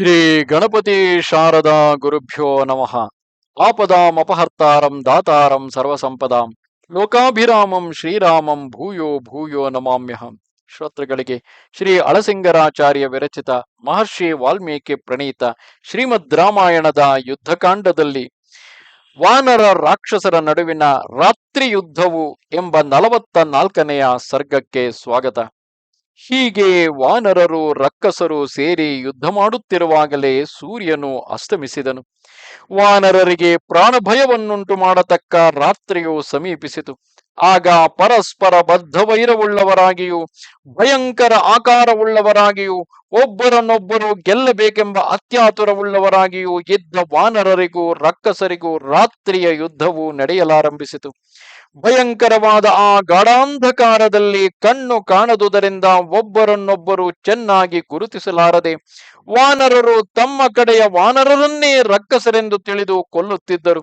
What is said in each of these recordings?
ಶ್ರೀ ಗಣಪತಿ ಶಾರದಾ ಗುರುಭ್ಯೋ ನಮಃ. ಆಪದಾಂ ಅಪಹರ್ತಾರಂ ದಾತಾರಂ ಸರ್ವಸಂಪದಾಂ. ಲೋಕಾಭಿರಾಮಂ ಶ್ರೀರಾಮಂ ಭೂಯೋ ಭೂಯೋ ನಮಾಮ್ಯಹಂ ಶ್ರೋತೃಗಳಿಗೆ ಶ್ರೀ ಅಳಸಿಂಗರಾಚಾರ್ಯ ವಿರಚಿತ ಮಹರ್ಷಿ ವಾಲ್ಮೀಕಿ ಪ್ರಣೀತ ಶ್ರೀಮದ್ ರಾಮಾಯಣದ ಯುದ್ಧಕಾಂಡದಲ್ಲಿ ವಾನರ ರಾಕ್ಷಸರ ನಡುವಿನ ರಾತ್ರಿ ಯುದ್ಧವು ಎಂಬ ನಲವತ್ತ ನಾಲ್ಕನೆಯ ಸರ್ಗಕ್ಕೆ ಸ್ವಾಗತ. ಹೀಗೆ ವಾನರರು, ರಕ್ಕಸರು ಸೇರಿ ಯುದ್ಧ ಮಾಡುತ್ತಿರುವಾಗಲೇ ಸೂರ್ಯನು ಅಸ್ತಮಿಸಿದನು. ವಾನರರಿಗೆ ಪ್ರಾಣಭಯವನ್ನುಂಟು ಮಾಡತಕ್ಕ ರಾತ್ರಿಯು ಸಮೀಪಿಸಿತು. ಆಗ ಪರಸ್ಪರ ಬದ್ಧ ವೈರವುಳ್ಳವರಾಗಿಯೂ ಭಯಂಕರ ಆಕಾರವುಳ್ಳವರಾಗಿಯೂ, ಒಬ್ಬರನ್ನೊಬ್ಬರು ಗೆಲ್ಲಬೇಕೆಂಬ ಅತ್ಯಾತುರವುಳ್ಳವರಾಗಿಯೂ ಇದ್ದ ವಾನರರಿಗೂ, ರಕ್ಕಸರಿಗೂ ರಾತ್ರಿಯ ಯುದ್ಧವು ನಡೆಯಲಾರಂಭಿಸಿತು. ಭಯಂಕರವಾದ ಆ ಗಾಢಾಂಧಕಾರದಲ್ಲಿ ಕಣ್ಣು ಕಾಣದುದರಿಂದ ಒಬ್ಬರನ್ನೊಬ್ಬರು ಚೆನ್ನಾಗಿ ಗುರುತಿಸಲಾರದೆ ವಾನರರು ತಮ್ಮ ಕಡೆಯ ವಾನರರನ್ನೇ ರಕ್ಕಸರೆಂದು ತಿಳಿದು ಕೊಲ್ಲುತ್ತಿದ್ದರು.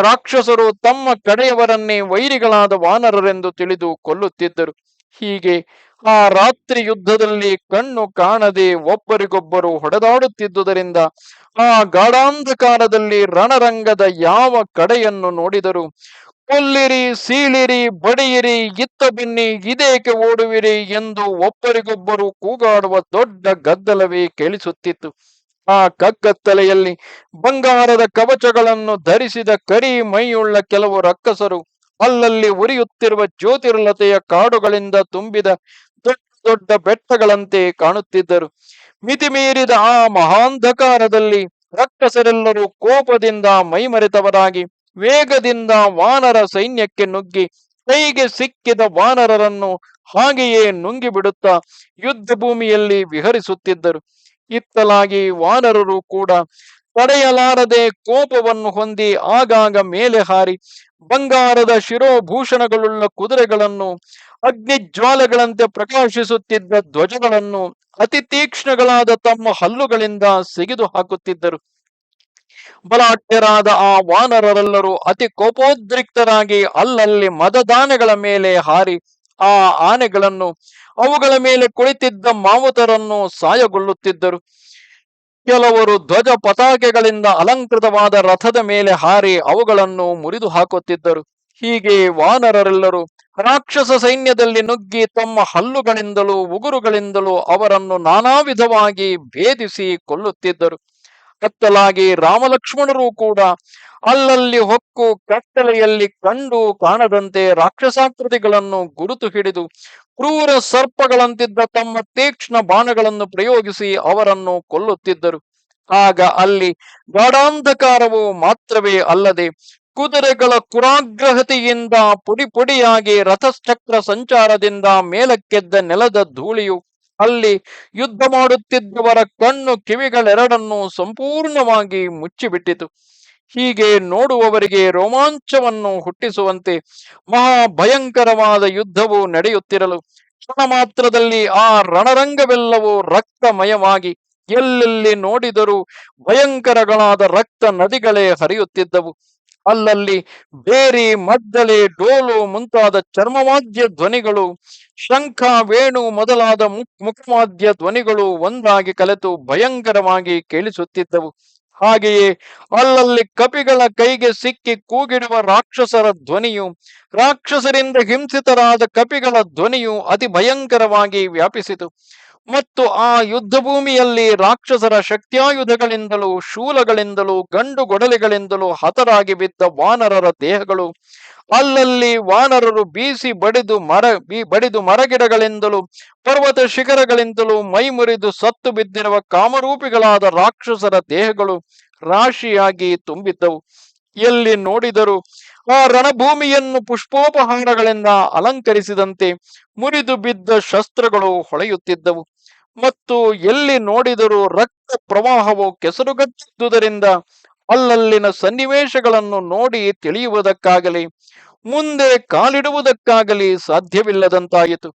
ರಾಕ್ಷಸರು ತಮ್ಮ ಕಡೆಯವರನ್ನೇ ವೈರಿಗಳಾದ ವಾನರರೆಂದು ತಿಳಿದು ಕೊಲ್ಲುತ್ತಿದ್ದರು. ಹೀಗೆ ಆ ರಾತ್ರಿ ಯುದ್ಧದಲ್ಲಿ ಕಣ್ಣು ಕಾಣದೆ ಒಬ್ಬರಿಗೊಬ್ಬರು ಹೊಡೆದಾಡುತ್ತಿದ್ದುದರಿಂದ ಆ ಗಾಢಾಂಧಕಾರದಲ್ಲಿ ರಣರಂಗದ ಯಾವ ಕಡೆಯನ್ನು ನೋಡಿದರು ಕೊಲ್ಲಿರಿ ಸೀಳಿರಿ, ಬಡಿಯಿರಿ, ಇತ್ತ ಬಿನ್ನಿ, ಇದೇಕೆ ಓಡುವಿರಿ ಎಂದು ಒಬ್ಬರಿಗೊಬ್ಬರು ಕೂಗಾಡುವ ದೊಡ್ಡ ಗದ್ದಲವೇ ಕೇಳಿಸುತ್ತಿತ್ತು. ಆ ಕಗ್ಗತ್ತಲೆಯಲ್ಲಿ ಬಂಗಾರದ ಕವಚಗಳನ್ನು ಧರಿಸಿದ ಕರಿ ಮೈಯುಳ್ಳ ಕೆಲವು ರಕ್ಕಸರು ಅಲ್ಲಲ್ಲಿ ಉರಿಯುತ್ತಿರುವ ಜ್ಯೋತಿರ್ಲತೆಯ ಕಾಡುಗಳಿಂದ ತುಂಬಿದ ದೊಡ್ಡ ದೊಡ್ಡ ಬೆಟ್ಟಗಳಂತೆ ಕಾಣುತ್ತಿದ್ದರು. ಮಿತಿಮೀರಿದ ಆ ಮಹಾಂಧಕಾರದಲ್ಲಿ ರಕ್ಕಸರೆಲ್ಲರೂ ಕೋಪದಿಂದ ಮೈಮರೆತವರಾಗಿ ವೇಗದಿಂದ ವಾನರ ಸೈನ್ಯಕ್ಕೆ ನುಗ್ಗಿ ಕೈಗೆ ಸಿಕ್ಕಿದ ವಾನರರನ್ನು ಹಾಗೆಯೇ ನುಂಗಿ ಬಿಡುತ್ತಾ ಯುದ್ಧ ಭೂಮಿಯಲ್ಲಿ ವಿಹರಿಸುತ್ತಿದ್ದರು. ಇತ್ತಲಾಗಿ ವಾನರರು ಕೂಡ ತಡೆಯಲಾರದೆ ಕೋಪವನ್ನು ಹೊಂದಿ ಆಗಾಗ ಮೇಲೆ ಹಾರಿ ಬಂಗಾರದ ಶಿರೋಭೂಷಣಗಳುಳ್ಳ ಕುದುರೆಗಳನ್ನು, ಅಗ್ನಿಜ್ವಾಲಗಳಂತೆ ಪ್ರಕಾಶಿಸುತ್ತಿದ್ದ ಧ್ವಜಗಳನ್ನು ಅತಿ ತೀಕ್ಷ್ಣಗಳಾದ ತಮ್ಮ ಹಲ್ಲುಗಳಿಂದ ಸಿಗಿದು ಹಾಕುತ್ತಿದ್ದರು ಬಲಾಢ್ಯರಾದ ಆ ವಾನರರೆಲ್ಲರೂ ಅತಿ ಕೋಪೋದ್ರಿಕ್ತರಾಗಿ ಅಲ್ಲಲ್ಲಿ ಮದದಾನೆಗಳ ಮೇಲೆ ಹಾರಿ ಆ ಆನೆಗಳನ್ನು ಅವುಗಳ ಮೇಲೆ ಕುಳಿತಿದ್ದ ಮಾವುತರನ್ನು ಸಾಯಗೊಳ್ಳುತ್ತಿದ್ದರು. ಕೆಲವರು ಧ್ವಜ ಪತಾಕೆಗಳಿಂದ ಅಲಂಕೃತವಾದ ರಥದ ಮೇಲೆ ಹಾರಿ ಅವುಗಳನ್ನು ಮುರಿದು ಹಾಕುತ್ತಿದ್ದರು. ಹೀಗೆ ವಾನರರೆಲ್ಲರೂ ರಾಕ್ಷಸ ಸೈನ್ಯದಲ್ಲಿ ನುಗ್ಗಿ ತಮ್ಮ ಹಲ್ಲುಗಳಿಂದಲೂ ಉಗುರುಗಳಿಂದಲೂ ಅವರನ್ನು ನಾನಾ ವಿಧವಾಗಿ ಭೇದಿಸಿ ಕೊಲ್ಲುತ್ತಿದ್ದರು. ಕತ್ತಲಾಗಿ ರಾಮಲಕ್ಷ್ಮಣರು ಕೂಡ ಅಲ್ಲಲ್ಲಿ ಹೊಕ್ಕು ಕತ್ತಲೆಯಲ್ಲಿ ಕಂಡು ಕಾಣದಂತೆ ರಾಕ್ಷಸಾಕೃತಿಗಳನ್ನು ಗುರುತು ಹಿಡಿದು ಕ್ರೂರ ಸರ್ಪಗಳಂತಿದ್ದ ತಮ್ಮ ತೀಕ್ಷ್ಣ ಬಾಣಗಳನ್ನು ಪ್ರಯೋಗಿಸಿ ಅವರನ್ನು ಕೊಲ್ಲುತ್ತಿದ್ದರು. ಆಗ ಅಲ್ಲಿ ಗಾಢಾಂಧಕಾರವು ಮಾತ್ರವೇ ಅಲ್ಲದೆ ಕುದುರೆಗಳ ಕುರಾಗ್ರಹತೆಯಿಂದ ಪುಡಿ ಪುಡಿಯಾಗಿ ರಥಚಕ್ರ ಸಂಚಾರದಿಂದ ಮೇಲಕ್ಕೆದ್ದ ನೆಲದ ಧೂಳಿಯು ಅಲ್ಲಿ ಯುದ್ಧ ಮಾಡುತ್ತಿದ್ದವರ ಕಣ್ಣು ಕಿವಿಗಳೆರಡನ್ನು ಸಂಪೂರ್ಣವಾಗಿ ಮುಚ್ಚಿಬಿಟ್ಟಿತು. ಹೀಗೆ ನೋಡುವವರಿಗೆ ರೋಮಾಂಚವನ್ನು ಹುಟ್ಟಿಸುವಂತೆ ಮಹಾ ಭಯಂಕರವಾದ ಯುದ್ಧವು ನಡೆಯುತ್ತಿರಲು ಕ್ಷಣ ಮಾತ್ರದಲ್ಲಿ ಆ ರಣರಂಗವೆಲ್ಲವೂ ರಕ್ತಮಯವಾಗಿ ಎಲ್ಲೆಲ್ಲಿ ನೋಡಿದರೂ ಭಯಂಕರಗಳಾದ ರಕ್ತ ನದಿಗಳೇ ಹರಿಯುತ್ತಿದ್ದವು. ಅಲ್ಲಲ್ಲಿ ಬೇರಿ ಮದ್ದಳೆ ಡೋಲು ಮುಂತಾದ ಚರ್ಮವಾದ್ಯ ಧ್ವನಿಗಳು, ಶಂಖ, ವೇಣು ಮೊದಲಾದ ಮುಖವಾದ್ಯ ಧ್ವನಿಗಳು ಒಂದಾಗಿ ಕಲೆತು ಭಯಂಕರವಾಗಿ ಕೇಳಿಸುತ್ತಿದ್ದವು. ಹಾಗೆಯೇ ಅಲ್ಲಲ್ಲಿ ಕಪಿಗಳ ಕೈಗೆ ಸಿಕ್ಕಿ ಕೂಗಿಡುವ ರಾಕ್ಷಸರ ಧ್ವನಿಯು, ರಾಕ್ಷಸರಿಂದ ಹಿಂಸಿತರಾದ ಕಪಿಗಳ ಧ್ವನಿಯು ಅತಿ ಭಯಂಕರವಾಗಿ ವ್ಯಾಪಿಸಿತು. ಮತ್ತು ಆ ಯುದ್ಧ ಭೂಮಿಯಲ್ಲಿ ರಾಕ್ಷಸರ ಶಕ್ತಿಯಾಯುಧಗಳಿಂದಲೂ ಶೂಲಗಳಿಂದಲೂ ಗಂಡು ಗೊಡಲೆಗಳಿಂದಲೂ ಹತರಾಗಿ ಬಿದ್ದ ವಾನರರ ದೇಹಗಳು, ಅಲ್ಲಲ್ಲಿ ವಾನರರು ಬೀಸಿ ಬಡಿದು ಮರ, ಬಿ, ಬಡಿದು ಮರಗಿಡಗಳಿಂದಲೂ, ಪರ್ವತ ಶಿಖರಗಳಿಂದಲೂ ಮೈ ಮುರಿದು ಸತ್ತು ಬಿದ್ದಿರುವ ಕಾಮರೂಪಿಗಳಾದ ರಾಕ್ಷಸರ ದೇಹಗಳು ರಾಶಿಯಾಗಿ ತುಂಬಿದ್ದವು. ಎಲ್ಲಿ ನೋಡಿದರೂ ಆ ರಣಭೂಮಿಯನ್ನು ಪುಷ್ಪೋಪಹಾರಗಳಿಂದ ಅಲಂಕರಿಸಿದಂತೆ ಮುರಿದು ಬಿದ್ದ ಶಸ್ತ್ರಗಳು ಹೊಳೆಯುತ್ತಿದ್ದವು. ಮತ್ತು ಎಲ್ಲಿ ನೋಡಿದರೂ ರಕ್ತ ಪ್ರವಾಹವು ಕೆಸರುಗಟ್ಟಿದ್ದುದರಿಂದ ಅಲ್ಲಲ್ಲಿನ ಸನ್ನಿವೇಶಗಳನ್ನು ನೋಡಿ ತಿಳಿಯುವುದಕ್ಕಾಗಲಿ, ಮುಂದೆ ಕಾಲಿಡುವುದಕ್ಕಾಗಲಿ ಸಾಧ್ಯವಿಲ್ಲದಂತಾಯಿತು.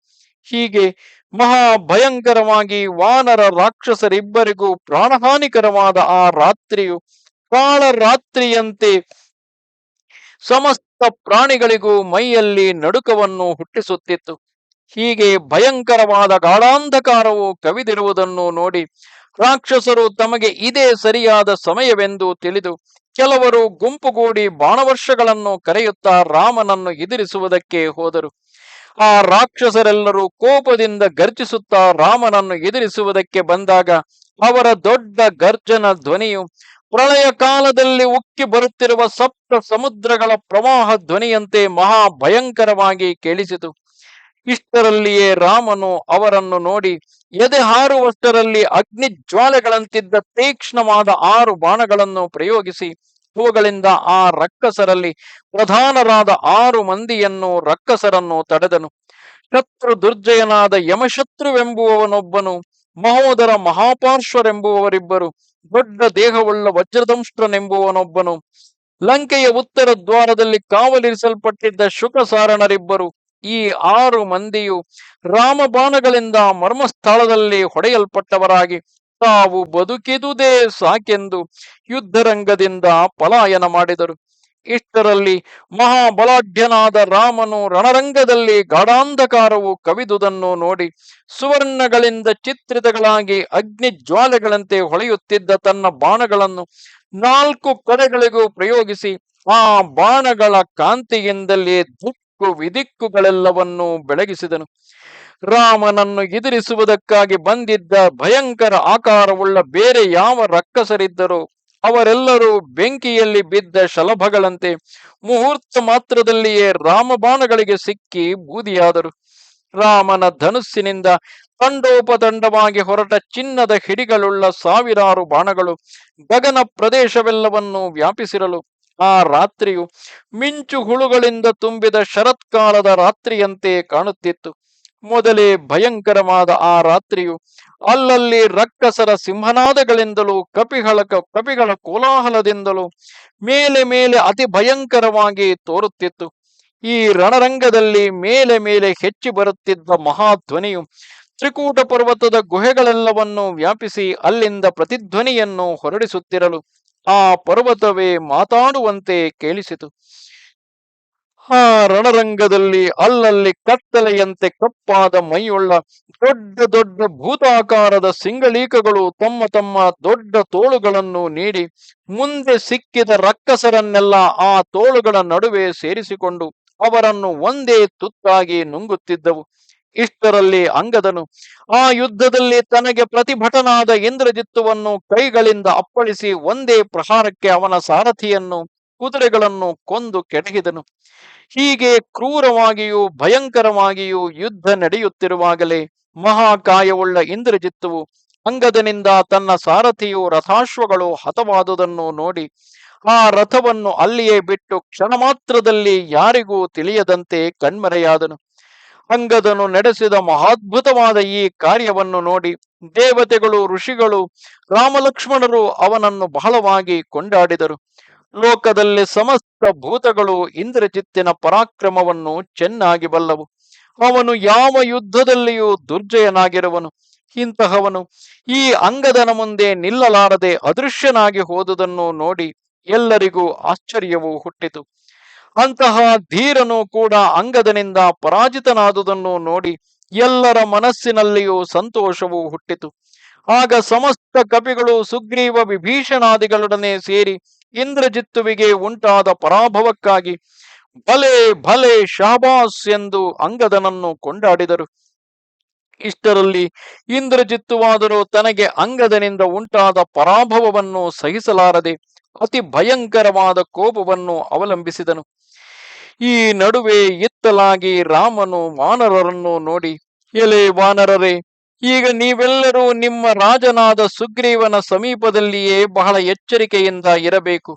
ಹೀಗೆ ಮಹಾ ಭಯಂಕರವಾಗಿ ವಾನರ ರಾಕ್ಷಸರಿಬ್ಬರಿಗೂ ಪ್ರಾಣಹಾನಿಕರವಾದ ಆ ರಾತ್ರಿಯು ಕಾಳ ರಾತ್ರಿಯಂತೆ ಸಮಸ್ತ ಪ್ರಾಣಿಗಳಿಗೂ ಮೈಯಲ್ಲಿ ನಡುಕವನ್ನು ಹುಟ್ಟಿಸುತ್ತಿತ್ತು. ಹೀಗೆ ಭಯಂಕರವಾದ ಗಾಢಾಂಧಕಾರವು ಕವಿದಿರುವುದನ್ನು ನೋಡಿ ರಾಕ್ಷಸರು ತಮಗೆ ಇದೇ ಸರಿಯಾದ ಸಮಯವೆಂದು ತಿಳಿದು ಕೆಲವರು ಗುಂಪುಗೂಡಿ ಬಾಣವರ್ಷಗಳನ್ನು ಕರೆಯುತ್ತಾ ರಾಮನನ್ನು ಎದುರಿಸುವುದಕ್ಕೆ ಹೋದರು. ಆ ರಾಕ್ಷಸರೆಲ್ಲರೂ ಕೋಪದಿಂದ ಗರ್ಜಿಸುತ್ತಾ ರಾಮನನ್ನು ಎದುರಿಸುವುದಕ್ಕೆ ಬಂದಾಗ ಅವರ ದೊಡ್ಡ ಗರ್ಜನ ಧ್ವನಿಯು ಪ್ರಳಯ ಕಾಲದಲ್ಲಿ ಉಕ್ಕಿ ಬರುತ್ತಿರುವ ಸಪ್ತ ಸಮುದ್ರಗಳ ಪ್ರವಾಹ ಧ್ವನಿಯಂತೆ ಮಹಾ ಭಯಂಕರವಾಗಿ ಕೇಳಿಸಿತು. ಇಷ್ಟರಲ್ಲಿಯೇ ರಾಮನು ಅವರನ್ನು ನೋಡಿ ಎದೆ ಹಾರುವಷ್ಟರಲ್ಲಿ ಅಗ್ನಿ ಜ್ವಾಲೆಗಳಂತಿದ್ದ ತೀಕ್ಷ್ಣವಾದ ಆರು ಬಾಣಗಳನ್ನು ಪ್ರಯೋಗಿಸಿ, ಅವುಗಳಿಂದ ಆ ರಕ್ಕಸರಲ್ಲಿ ಪ್ರಧಾನರಾದ ಆರು ಮಂದಿಯನ್ನು ರಕ್ಕಸರನ್ನು ತಡೆದನು. ಶತ್ರು ದುರ್ಜಯನಾದ ಯಮಶತ್ರುವೆಂಬುವವನೊಬ್ಬನು ಮಹೋದರ ಮಹಾಪಾರ್ಶ್ವರೆಂಬುವವರಿಬ್ಬರು, ದೊಡ್ಡ ದೇಹವುಳ್ಳ ವಜ್ರದಂಷ್ಟ್ರನೆಂಬುವನೊಬ್ಬನು, ಲಂಕೆಯ ಉತ್ತರ ದ್ವಾರದಲ್ಲಿ ಕಾವಲಿರಿಸಲ್ಪಟ್ಟಿದ್ದ ಶುಕಸಾರಣರಿಬ್ಬರು ಈ ಆರು ಮಂದಿಯು ರಾಮಬಾಣಗಳಿಂದ ಮರ್ಮಸ್ಥಳದಲ್ಲಿ ಹೊಡೆಯಲ್ಪಟ್ಟವರಾಗಿ ತಾವು ಬದುಕಿದುದೇ ಸಾಕೆಂದು ಯುದ್ಧರಂಗದಿಂದ ಪಲಾಯನ ಮಾಡಿದರು. ಇಷ್ಟರಲ್ಲಿ ಮಹಾಬಲಾಢ್ಯನಾದ ರಾಮನು ರಣರಂಗದಲ್ಲಿ ಗಾಢಾಂಧಕಾರವು ಕವಿದುದನ್ನು ನೋಡಿ ಸುವರ್ಣಗಳಿಂದ ಚಿತ್ರಿತಗಳಾಗಿ ಅಗ್ನಿ ಜ್ವಾಲೆಗಳಂತೆ ಹೊಳೆಯುತ್ತಿದ್ದ ತನ್ನ ಬಾಣಗಳನ್ನು ನಾಲ್ಕು ಕಡೆಗಳಿಗೂ ಪ್ರಯೋಗಿಸಿ ಆ ಬಾಣಗಳ ಕಾಂತಿಯಿಂದಲೇ ದಿಕ್ಕು ವಿದಿಕ್ಕುಗಳೆಲ್ಲವನ್ನೂ ಬೆಳಗಿಸಿದನು. ರಾಮನನ್ನು ಎದುರಿಸುವುದಕ್ಕಾಗಿ ಬಂದಿದ್ದ ಭಯಂಕರ ಆಕಾರವುಳ್ಳ ಬೇರೆ ಯಾವ ರಕ್ಕಸರಿದ್ದರೂ ಅವರೆಲ್ಲರೂ ಬೆಂಕಿಯಲ್ಲಿ ಬಿದ್ದ ಶಲಭಗಳಂತೆ ಮುಹೂರ್ತ ಮಾತ್ರದಲ್ಲಿಯೇ ರಾಮಬಾಣಗಳಿಗೆ ಸಿಕ್ಕಿ ಬೂದಿಯಾದರು. ರಾಮನ ಧನುಸ್ಸಿನಿಂದ ತಂಡೋಪತಂಡವಾಗಿ ಹೊರಟ ಚಿನ್ನದ ಹಿಡಿಗಳುಳ್ಳ ಸಾವಿರಾರು ಬಾಣಗಳು ಗಗನ ಪ್ರದೇಶವೆಲ್ಲವನ್ನೂ ವ್ಯಾಪಿಸಿರಲು ಆ ರಾತ್ರಿಯು ಮಿಂಚು ಹುಳುಗಳಿಂದ ತುಂಬಿದ ಶರತ್ಕಾಲದ ರಾತ್ರಿಯಂತೆ ಕಾಣುತ್ತಿತ್ತು. ಮೊದಲೇ ಭಯಂಕರವಾದ ಆ ರಾತ್ರಿಯು ಅಲ್ಲಲ್ಲಿ ರಕ್ಕಸರ ಸಿಂಹನಾದಗಳಿಂದಲೂ ಕಪಿಗಳ ಕಪಿಗಳ ಕೋಲಾಹಲದಿಂದಲೂ ಮೇಲೆ ಮೇಲೆ ಅತಿ ಭಯಂಕರವಾಗಿ ತೋರುತ್ತಿತ್ತು. ಈ ರಣರಂಗದಲ್ಲಿ ಮೇಲೆ ಮೇಲೆ ಹೆಚ್ಚಿ ಬರುತ್ತಿದ್ದ ಮಹಾಧ್ವನಿಯು ತ್ರಿಕೂಟ ಪರ್ವತದ ಗುಹೆಗಳೆಲ್ಲವನ್ನೂ ವ್ಯಾಪಿಸಿ ಅಲ್ಲಿಂದ ಪ್ರತಿಧ್ವನಿಯನ್ನು ಹೊರಡಿಸುತ್ತಿರಲು ಆ ಪರ್ವತವೇ ಮಾತಾಡುವಂತೆ ಕೇಳಿಸಿತು. ಆ ರಣರಂಗದಲ್ಲಿ ಅಲ್ಲಲ್ಲಿ ಕತ್ತಲೆಯಂತೆ ಕಪ್ಪಾದ ಮೈಯುಳ್ಳ ದೊಡ್ಡ ದೊಡ್ಡ ಭೂತಾಕಾರದ ಸಿಂಗಳೀಕಗಳು ತಮ್ಮ ತಮ್ಮ ದೊಡ್ಡ ತೋಳುಗಳನ್ನು ನೀಡಿ ಮುಂದೆ ಸಿಕ್ಕಿದ ರಕ್ಕಸರನ್ನೆಲ್ಲ ಆ ತೋಳುಗಳ ನಡುವೆ ಸೇರಿಸಿಕೊಂಡು ಅವರನ್ನು ಒಂದೇ ತುತ್ತಾಗಿ ನುಂಗುತ್ತಿದ್ದವು. ಇಷ್ಟರಲ್ಲಿ ಅಂಗದನು. ಆ ಯುದ್ಧದಲ್ಲಿ ತನಗೆ ಪ್ರತಿಭಟನಾದ ಇಂದ್ರಜಿತ್ತುವನ್ನು ಕೈಗಳಿಂದ ಅಪ್ಪಳಿಸಿ ಒಂದೇ ಪ್ರಹಾರಕ್ಕೆ ಅವನ ಸಾರಥಿಯನ್ನು, ಕುದುರೆಗಳನ್ನು ಕೊಂದು ಕೆಡಹಿದನು. ಹೀಗೆ ಕ್ರೂರವಾಗಿಯೂ ಭಯಂಕರವಾಗಿಯೂ ಯುದ್ಧ ನಡೆಯುತ್ತಿರುವಾಗಲೇ ಮಹಾಕಾಯವುಳ್ಳ ಇಂದ್ರಜಿತ್ತುವು ಅಂಗದನಿಂದ ತನ್ನ ಸಾರಥಿಯು ರಥಾಶ್ವಗಳು ಹತವಾದುದನ್ನು ನೋಡಿ, ಆ ರಥವನ್ನು ಅಲ್ಲಿಯೇ ಬಿಟ್ಟು ಕ್ಷಣ ಮಾತ್ರದಲ್ಲಿ ಯಾರಿಗೂ ತಿಳಿಯದಂತೆ ಕಣ್ಮರೆಯಾದನು. ಅಂಗದನು ನಡೆಸಿದ ಮಹಾದ್ಭುತವಾದ ಈ ಕಾರ್ಯವನ್ನು ನೋಡಿ ದೇವತೆಗಳು, ಋಷಿಗಳು, ರಾಮಲಕ್ಷ್ಮಣರು ಅವನನ್ನು ಬಹಳವಾಗಿ ಕೊಂಡಾಡಿದರು. ಲೋಕದಲ್ಲಿ ಸಮಸ್ತ ಭೂತಗಳು ಇಂದ್ರಜಿತ್ತಿನ ಪರಾಕ್ರಮವನ್ನು ಚೆನ್ನಾಗಿ ಬಲ್ಲವು. ಅವನು ಯಾವ ಯುದ್ಧದಲ್ಲಿಯೂ ದುರ್ಜಯನಾಗಿರುವನು. ಇಂತಹವನು ಈ ಅಂಗದನ ಮುಂದೆ ನಿಲ್ಲಲಾರದೆ ಅದೃಶ್ಯನಾಗಿ ಹೋದುದನ್ನು ನೋಡಿ ಎಲ್ಲರಿಗೂ ಆಶ್ಚರ್ಯವು ಹುಟ್ಟಿತು. ಅಂತಹ ಧೀರನು ಕೂಡ ಅಂಗದನಿಂದ ಪರಾಜಿತನಾದುದನ್ನು ನೋಡಿ ಎಲ್ಲರ ಮನಸ್ಸಿನಲ್ಲಿಯೂ ಸಂತೋಷವು ಹುಟ್ಟಿತು. ಆಗ ಸಮಸ್ತ ಕಪಿಗಳು ಸುಗ್ರೀವ ವಿಭೀಷಣಾದಿಗಳೊಡನೆ ಸೇರಿ ಇಂದ್ರಜಿತ್ತುವಿಗೆ ಉಂಟಾದ ಪರಾಭವಕ್ಕಾಗಿ ಭಲೆ ಭಲೆ ಶಾಬಾಸ್ ಎಂದು ಅಂಗದನನ್ನು ಕೊಂಡಾಡಿದರು. ಇಷ್ಟರಲ್ಲಿ ಇಂದ್ರಜಿತ್ತುವಾದರೂ ತನಗೆ ಅಂಗದನಿಂದ ಉಂಟಾದ ಪರಾಭವವನ್ನು ಸಹಿಸಲಾರದೆ ಅತಿ ಭಯಂಕರವಾದ ಕೋಪವನ್ನು ಅವಲಂಬಿಸಿದನು. ಈ ನಡುವೆ ಎತ್ತಲಾಗಿ ರಾಮನು ವಾನರರನ್ನು ನೋಡಿ, ಎಲೆ ವಾನರರೇ, ಈಗ ನೀವೆಲ್ಲರೂ ನಿಮ್ಮ ರಾಜನಾದ ಸುಗ್ರೀವನ ಸಮೀಪದಲ್ಲಿಯೇ ಬಹಳ ಎಚ್ಚರಿಕೆಯಿಂದ ಇರಬೇಕು.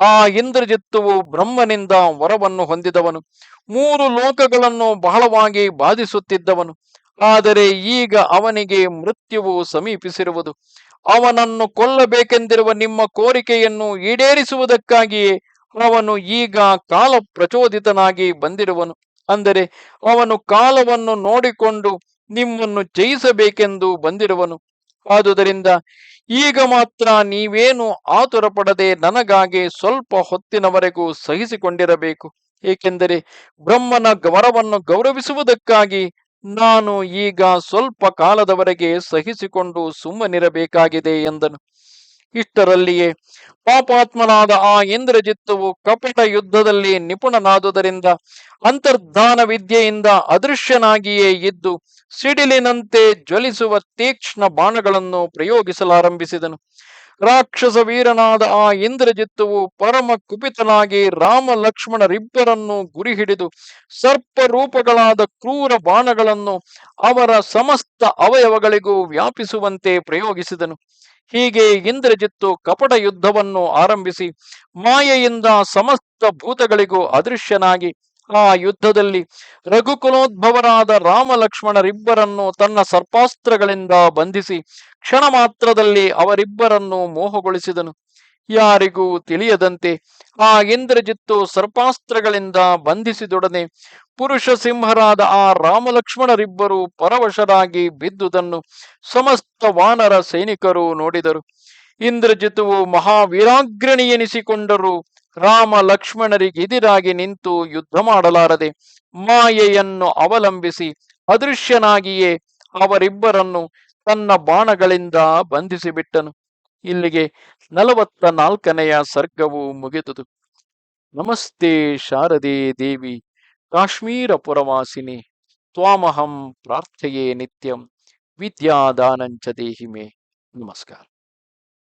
ಆ ಇಂದ್ರಜಿತ್ತುವು ಬ್ರಹ್ಮನಿಂದ ವರವನ್ನು ಹೊಂದಿದವನು. ಮೂರು ಲೋಕಗಳನ್ನು ಬಹಳವಾಗಿ ಬಾಧಿಸುತ್ತಿದ್ದವನು. ಆದರೆ ಈಗ ಅವನಿಗೆ ಮೃತ್ಯುವು ಸಮೀಪಿಸಿರುವುದು. ಅವನನ್ನು ಕೊಲ್ಲಬೇಕೆಂದಿರುವ ನಿಮ್ಮ ಕೋರಿಕೆಯನ್ನು ಈಡೇರಿಸುವುದಕ್ಕಾಗಿಯೇ ಅವನು ಈಗ ಕಾಲ ಪ್ರಚೋದಿತನಾಗಿ ಬಂದಿರುವನು. ಅಂದರೆ ಅವನು ಕಾಲವನ್ನು ನೋಡಿಕೊಂಡು ನಿಮ್ಮನ್ನು ಜಯಿಸಬೇಕೆಂದು ಬಂದಿರುವನು. ಆದುದರಿಂದ ಈಗ ಮಾತ್ರ ನೀವೇನು ಆತುರ ಪಡದೆ ನನಗಾಗಿ ಸ್ವಲ್ಪ ಹೊತ್ತಿನವರೆಗೂ ಸಹಿಸಿಕೊಂಡಿರಬೇಕು. ಏಕೆಂದರೆ ಬ್ರಹ್ಮನ ಗೌರವನ್ನು ಗೌರವಿಸುವುದಕ್ಕಾಗಿ ನಾನು ಈಗ ಸ್ವಲ್ಪ ಕಾಲದವರೆಗೆ ಸಹಿಸಿಕೊಂಡು ಸುಮ್ಮನಿರಬೇಕಾಗಿದೆ ಎಂದನು. ಇಷ್ಟರಲ್ಲಿಯೇ ಪಾಪಾತ್ಮನಾದ ಆ ಇಂದ್ರಜಿತ್ತುವು ಕಪಟ ಯುದ್ಧದಲ್ಲಿ ನಿಪುಣನಾದುದರಿಂದ ಅಂತರ್ಧಾನ ವಿದ್ಯೆಯಿಂದ ಅದೃಶ್ಯನಾಗಿಯೇ ಇದ್ದು ಸಿಡಿಲಿನಂತೆ ಜ್ವಲಿಸುವ ತೀಕ್ಷ್ಣ ಬಾಣಗಳನ್ನು ಪ್ರಯೋಗಿಸಲಾರಂಭಿಸಿದನು. ರಾಕ್ಷಸ ವೀರನಾದ ಆ ಇಂದ್ರಜಿತ್ತುವು ಪರಮ ಕುಪಿತನಾಗಿ ರಾಮ ಲಕ್ಷ್ಮಣರಿಬ್ಬರನ್ನು ಗುರಿ ಹಿಡಿದು ಸರ್ಪ ರೂಪಗಳಾದ ಕ್ರೂರ ಬಾಣಗಳನ್ನು ಅವರ ಸಮಸ್ತ ಅವಯವಗಳಿಗೂ ವ್ಯಾಪಿಸುವಂತೆ ಪ್ರಯೋಗಿಸಿದನು. ಹೀಗೆ ಇಂದ್ರಜಿತ್ತು ಕಪಟ ಯುದ್ಧವನ್ನು ಆರಂಭಿಸಿ ಮಾಯೆಯಿಂದ ಸಮಸ್ತ ಭೂತಗಳಿಗೂ ಅದೃಶ್ಯನಾಗಿ ಆ ಯುದ್ಧದಲ್ಲಿ ರಘುಕುಲೋದ್ಭವರಾದ ರಾಮ ಲಕ್ಷ್ಮಣರಿಬ್ಬರನ್ನು ತನ್ನ ಸರ್ಪಾಸ್ತ್ರಗಳಿಂದ ಬಂಧಿಸಿ ಕ್ಷಣ ಮಾತ್ರದಲ್ಲಿ ಅವರಿಬ್ಬರನ್ನು ಮೋಹಗೊಳಿಸಿದನು. ಯಾರಿಗೂ ತಿಳಿಯದಂತೆ ಆ ಇಂದ್ರಜಿತ್ತು ಸರ್ಪಾಸ್ತ್ರಗಳಿಂದ ಬಂಧಿಸಿದೊಡನೆ ಪುರುಷ ಸಿಂಹರಾದ ಆ ರಾಮಲಕ್ಷ್ಮಣರಿಬ್ಬರು ಪರವಶರಾಗಿ ಬಿದ್ದುದನ್ನು ಸಮಸ್ತ ವಾನರ ಸೈನಿಕರು ನೋಡಿದರು. ಇಂದ್ರಜಿತುವು ಮಹಾವೀರಾಗ್ರಣಿ ಎನಿಸಿಕೊಂಡರೂ ರಾಮ ಲಕ್ಷ್ಮಣರಿಗೆ ಲಕ್ಷ್ಮಣರಿಗೆದಿರಾಗಿ ನಿಂತು ಯುದ್ಧ ಮಾಡಲಾರದೆ ಮಾಯೆಯನ್ನು ಅವಲಂಬಿಸಿ ಅದೃಶ್ಯನಾಗಿಯೇ ಅವರಿಬ್ಬರನ್ನು ತನ್ನ ಬಾಣಗಳಿಂದ ಬಂಧಿಸಿಬಿಟ್ಟನು. ಇಲ್ಲಿಗೆ ನಲವತ್ತ ನಾಲ್ಕನೆಯ ಸರ್ಗವು ಮುಗಿದುದು. ನಮಸ್ತೆ ಶಾರದೆ ದೇವಿ, ಕಾಶ್ಮೀರ ಪುರವಾಸಿನಿ, ತ್ವಾಮಹಂ ಪ್ರಾರ್ಥೆಯೇ ನಿತ್ಯಂ, ವಿದ್ಯಾದಾನಂಚ ದೇಹಿಮೆ. ನಮಸ್ಕಾರ.